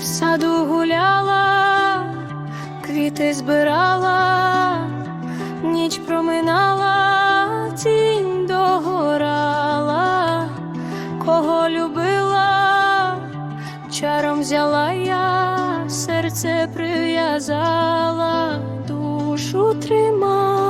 в саду гуляла, квіти збирала, ніч проминала, тінь догорала, кого любила, чаром взяла я, серце прив'язала, душу тримала.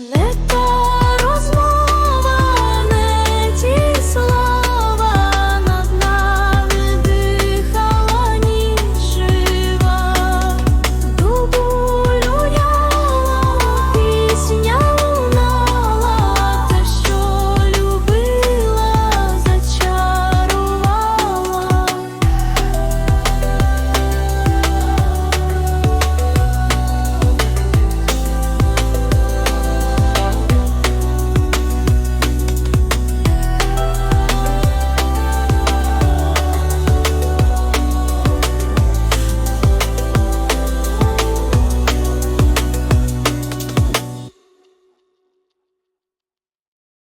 Let go.